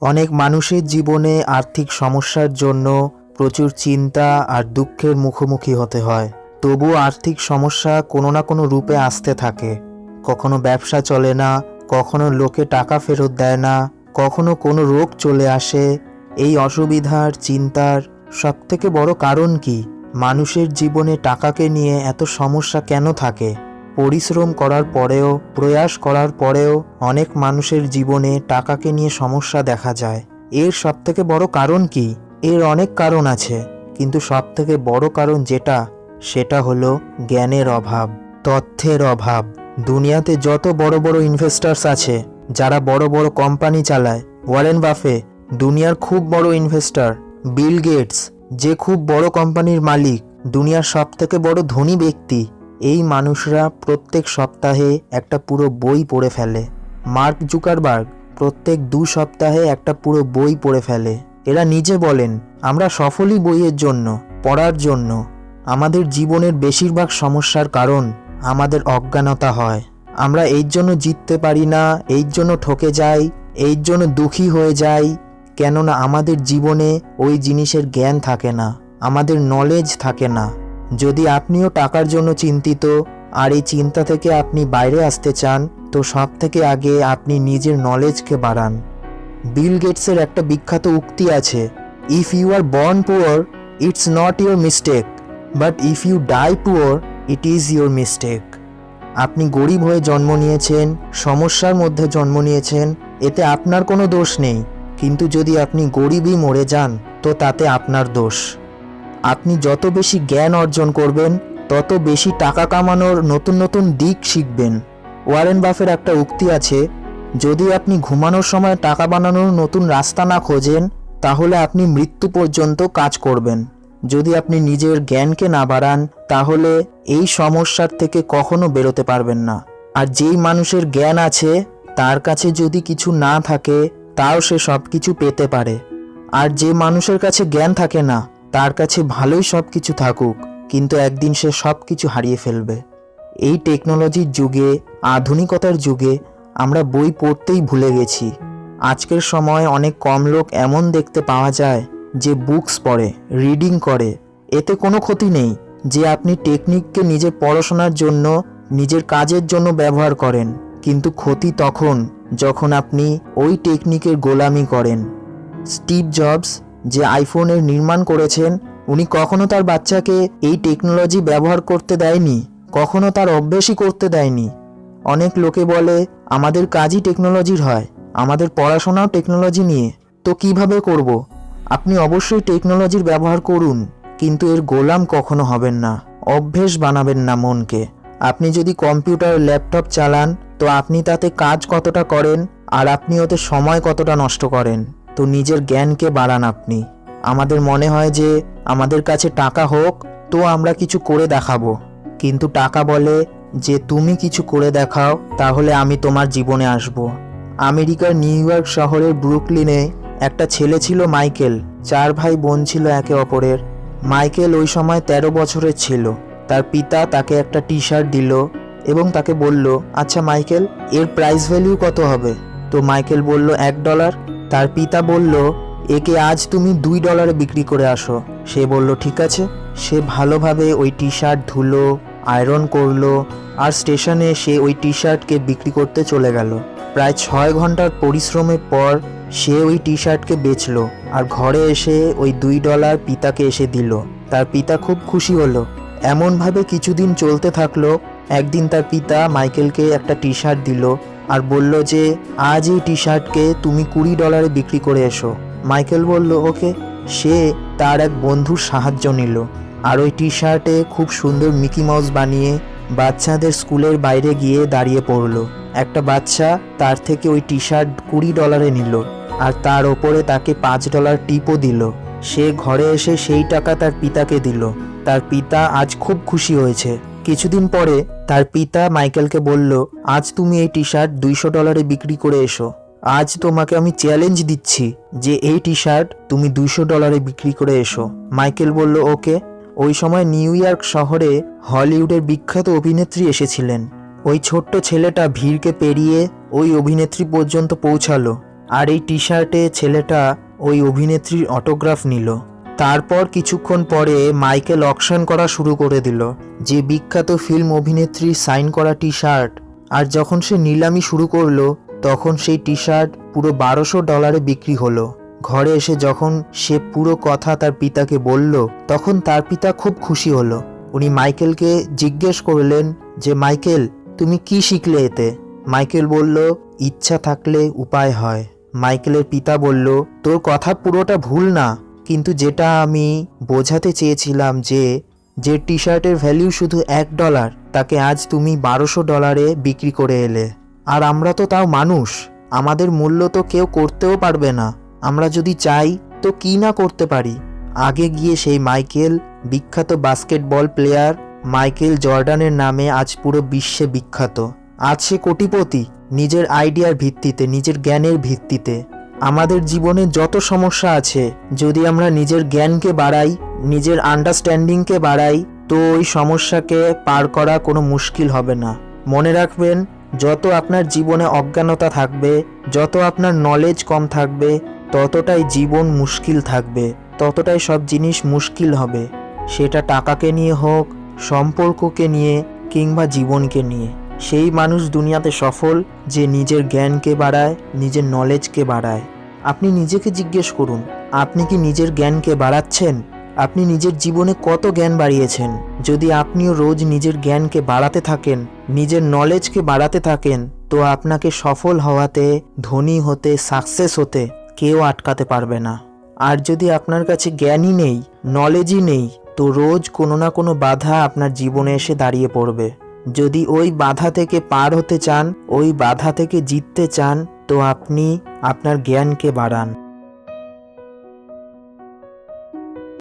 অনেক মানুষের জীবনে আর্থিক সমস্যার জন্য প্রচুর চিন্তা আর দুঃখের মুখোমুখি হতে হয়। তবুও আর্থিক সমস্যা কোনো না কোনো রূপে আসতে থাকে। কখনো ব্যবসা চলে না, কখনো লোকে টাকা ফেরত দেয় না, কখনো কোনো রোগ চলে আসে। এই অসুবিধার, চিন্তার সবথেকে বড় কারণ কি? মানুষের জীবনে টাকাকে নিয়ে এত সমস্যা কেন থাকে? পরিশ্রম করার পরেও, প্রয়াস করার পরেও অনেক মানুষের জীবনে টাকাকে নিয়ে সমস্যা দেখা যায়। এর সবথেকে বড় কারণ কি? এর অনেক কারণ আছে, কিন্তু সবথেকে বড় কারণ যেটা, সেটা হলো জ্ঞানের অভাব, তথ্যের অভাব। দুনিয়াতে যত বড় বড় ইনভেস্টার্স আছে, যারা বড় বড় কোম্পানি চালায় ওয়ারেন বাফে দুনিয়ার খুব বড় ইনভেস্টার বিল গেটস যে খুব বড় কোম্পানির মালিক, দুনিয়ার সবথেকে বড় ধনী ব্যক্তি। এই মানুষরা প্রত্যেক সপ্তাহে একটা পুরো বই পড়ে ফেলে। মার্ক জুকারবার্গ প্রত্যেক দু সপ্তাহে একটা পুরো বই পড়ে ফেলে। এরা নিজে বলেন, আমরা সফলই বইয়ের জন্য, পড়ার জন্য। আমাদের জীবনের বেশিরভাগ সমস্যার কারণ আমাদের অজ্ঞানতা হয়। আমরা এই জন্য জিততে পারি না এই জন্য ঠকে যাই এই জন্য দুঃখী হয়ে যাই, কেননা আমাদের জীবনে ওই জিনিসের জ্ঞান থাকে না, আমাদের নলেজ থাকে না। যদি আপনিও টাকার জন্য চিন্তিত আর এই চিন্তা থেকে আপনি বাইরে আসতে চান, তো সব থেকে আগে আপনি নিজের নলেজকে বাড়ান। বিল গেটসের একটা বিখ্যাত উক্তি আছে if you are born poor it's not your mistake but if you die poor it is your mistake আপনি গরিব হয়ে জন্ম নিয়েছেন, সমস্যার মধ্যে জন্ম নিয়েছেন, এতে আপনার কোনো দোষ নেই। কিন্তু যদি আপনি গরিবই মরে যান, তো তাতে আপনার দোষ। আপনি যত বেশি জ্ঞান অর্জন করবেন, তত বেশি টাকা কামানোর নতুন নতুন দিক শিখবেন। ওয়ারেন বাফের একটা উক্তি আছে, যদি আপনি ঘুমানোর সময় টাকা বানানোর নতুন রাস্তা না খোঁজেন, তাহলে আপনি মৃত্যু পর্যন্ত কাজ করবেন। যদি আপনি নিজের জ্ঞানকে না বাড়ান, তাহলে এই সমস্যার থেকে কখনো বেরোতে পারবেন না। আর যেই মানুষের জ্ঞান আছে, তার কাছে যদি কিছু না থাকে, তাও সে সব কিছু পেতে পারে। আর যে মানুষের কাছে জ্ঞান থাকে না তার কাছে ভালোই সব কিছু থাকুক, কিন্তু একদিন সে সব কিছু হারিয়ে ফেলবে। এই টেকনোলজির যুগে, আধুনিকতার যুগে, আমরা বই পড়তেই ভুলে গেছি। আজকের সময় অনেক কম লোক এমন দেখতে পাওয়া যায় যে বুকস পড়ে, রিডিং করে। এতে কোনো ক্ষতি নেই যে আপনি টেকনিককে নিজের পড়াশোনার জন্য, নিজের কাজের জন্য ব্যবহার করেন, কিন্তু ক্ষতি তখন যখন আপনি ওই টেকনিকের গোলামি করেন। স্টিভ জবস যে আইফোনের নির্মাণ করেছেন, উনি কখনো তার বাচ্চাকে এই টেকনোলজি ব্যবহার করতে দেয়নি, কখনো তার অভ্যেসই করতে দেয়নি। অনেক লোকে বলে, আমাদের কাজই টেকনোলজির হয়, আমাদের পড়াশোনাও টেকনোলজি নিয়ে, তো কীভাবে করব। আপনি অবশ্যই টেকনোলজির ব্যবহার করুন, কিন্তু এর গোলাম কখনো হবেন না, অভ্যেস বানাবেন না মনকে। আপনি যদি কম্পিউটার, ল্যাপটপ চালান, তো আপনি তাতে কাজ কতটা করেন, আর আপনি ওতে সময় কতটা নষ্ট করেন। তো নিজের জ্ঞানকে বাড়ান আপনি। আমাদের মনে হয় যে, আমাদের কাছে টাকা হোক, তো আমরা কিছু করে দেখাবো। কিন্তু টাকা বলে যে, তুমি কিছু করে দেখাও, তাহলে আমি তোমার জীবনে আসব। আমেরিকার নিউ ইয়র্ক শহরের ব্রুকলিনে একটা ছেলে ছিল মাইকেল। চার ভাই বোন ছিল একে অপরের। মাইকেল ওই সময় ১৩ বছরের ছিল। তার পিতা তাকে একটা টি শার্ট দিল এবং তাকে বলল আচ্ছা মাইকেল, এর প্রাইস ভ্যালু কত হবে? তো মাইকেল বলল, এক ডলার। তার পিতা বলল, একে আজ তুমি দুই ডলারে বিক্রি করে আসো। সে বলল, ঠিক আছে। সে ভালোভাবে ওই টি শার্ট ধুলো, আয়রন করল, আর স্টেশনে সে ওই টি শার্টকে বিক্রি করতে চলে গেল। প্রায় ছয় ঘণ্টার পরিশ্রমের পর সে ওই টি শার্টকে বেচলো, আর ঘরে এসে ওই দুই ডলার পিতাকে এসে দিল। তার পিতা খুব খুশি হলো। এমনভাবে কিছুদিন চলতে থাকল। একদিন তার পিতা মাইকেলকে একটা টি শার্ট দিল আর বলল যে আজ এই টি শার্টকে তুমি কুড়ি ডলারে বিক্রি করে এসো। মাইকেল বলল, ওকে। সে তার এক বন্ধুর সাহায্য নিল আর ওই টি শার্টে খুব সুন্দর মিকি মাউস বানিয়ে বাচ্চাদের স্কুলের বাইরে গিয়ে দাঁড়িয়ে পড়ল। একটা বাচ্চা তার থেকে ওই টি শার্ট কুড়ি ডলারে নিল আর তার ওপরে তাকে পাঁচ ডলার টিপও দিল। সে ঘরে এসে সেই টাকা তার পিতাকে দিল। তার পিতা আজ খুব খুশি হয়েছে। কিছুদিন পরে তার পিতা মাইকেলকে বলল, আজ তুমি এই টি শার্ট দুইশো ডলারে বিক্রি করে এসো। আজ তোমাকে আমি চ্যালেঞ্জ দিচ্ছি যে এই টি শার্ট তুমি দুইশো ডলারে বিক্রি করে এসো। মাইকেল বলল, ওকে। ওই সময় নিউ ইয়র্ক শহরে হলিউডের বিখ্যাত অভিনেত্রী এসেছিলেন। ওই ছোট্ট ছেলেটা ভিড়কে পেরিয়ে ওই অভিনেত্রী পর্যন্ত পৌঁছালো। আর এই টি শার্টে ছেলেটা ওই অভিনেত্রীর অটোগ্রাফ নিল। তারপর কিছুক্ষণ পরে মাইকেল অকশন করা শুরু করে দিল, যে বিখ্যাত ফিল্ম অভিনেত্রী সাইন করা টি শার্ট আর যখন সে নিলামি শুরু করল, তখন সেই টি শার্ট পুরো বারোশো ডলারে বিক্রি হলো। ঘরে এসে যখন সে পুরো কথা তার পিতাকে বলল, তখন তার পিতা খুব খুশি হলো। উনি মাইকেলকে জিজ্ঞেস করলেন যে, মাইকেল, তুমি কি শিখলে এতে? মাইকেল বলল, ইচ্ছা থাকলে উপায় হয়। মাইকেলের পিতা বলল, তোর কথা পুরোটা ভুল না। কিন্তু যেটা আমি বোঝাতে চেয়েছিলাম যে যে টি শার্টের ভ্যালিউ শুধু এক ডলার তাকে আজ তুমি বারোশো ডলারে বিক্রি করে এলে। আর আমরা তো তাও মানুষ, আমাদের মূল্য তো কেউ করতেও পারবে না। আমরা যদি চাই, তো কি না করতে পারি? আগে গিয়ে সেই মাইকেল, বিখ্যাত বাস্কেটবল প্লেয়ার মাইকেল জর্ডানের নামে আজ পুরো বিশ্বে বিখ্যাত। আজ সে কোটিপতি, নিজের আইডিয়ার ভিত্তিতে, নিজের জ্ঞানের ভিত্তিতে। আমাদের জীবনে যত সমস্যা আছে, যদি আমরা নিজের জ্ঞানকে বাড়াই, নিজের আন্ডারস্ট্যান্ডিংকে বাড়াই, তো ওই সমস্যাকে পার করা কোনো মুশকিল হবে না। মনে রাখবেন, যত আপনার জীবনে অজ্ঞানতা থাকবে, যত আপনার নলেজ কম থাকবে, ততটাই জীবন মুশকিল থাকবে, ততটাই সব জিনিস মুশকিল হবে। সেটা টাকাকে নিয়ে হোক, সম্পর্ককে নিয়ে, কিংবা জীবনকে নিয়ে। সেই মানুষ দুনিয়াতে সফল যে নিজের জ্ঞানকে বাড়ায়, নিজের নলেজকে বাড়ায়। আপনি নিজেকে জিজ্ঞেস করুন, আপনি কি নিজের জ্ঞানকে বাড়াচ্ছেন? আপনি নিজের জীবনে কত জ্ঞান বাড়িয়েছেন? যদি আপনিও রোজ নিজের জ্ঞানকে বাড়াতে থাকেন, নিজের নলেজকে বাড়াতে থাকেন, তো আপনাকে সফল হওয়াতে, ধনী হতে সাকসেস হতে কেউ আটকাতে পারবে না। আর যদি আপনার কাছে জ্ঞানই নেই নলেজই নেই, তো রোজ কোনো না কোনো বাধা আপনার জীবনে এসে দাঁড়িয়ে পড়বে। যদি ওই বাধা থেকে পার হতে চান, ওই বাধা থেকে জিততে চান, তো আপনি আপনার জ্ঞানকে বাড়ান।